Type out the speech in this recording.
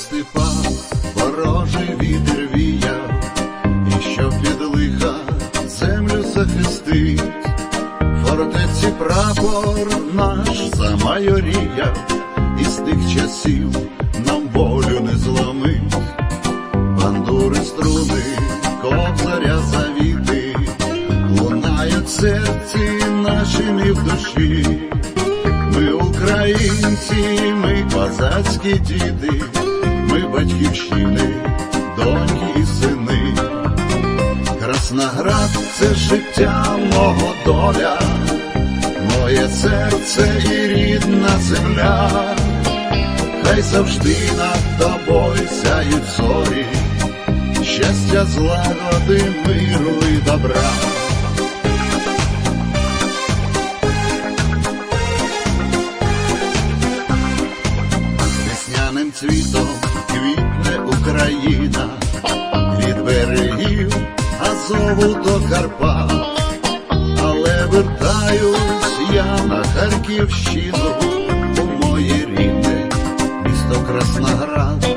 степах ворожий вітер вія, і щоб від лиха землю захистить, фортеці прапор наш замайорія, і з тих часів нам волю не зломить, бандури струни, кобзаря завіти, лунають в серці нашим і в душі. Ми українці, ми козацькі діди ми батьківщини, доньки і сини. Красноград це життя мого доля, моє серце і рідна земля, хай завжди над тобою сяють зорі, щастя, злагоди, миру і добра. Весняним цвітом квітне Україна, від берегів Азову до Карпат, але вертаюсь я на Харківщину, у моє рідне місто Красноград.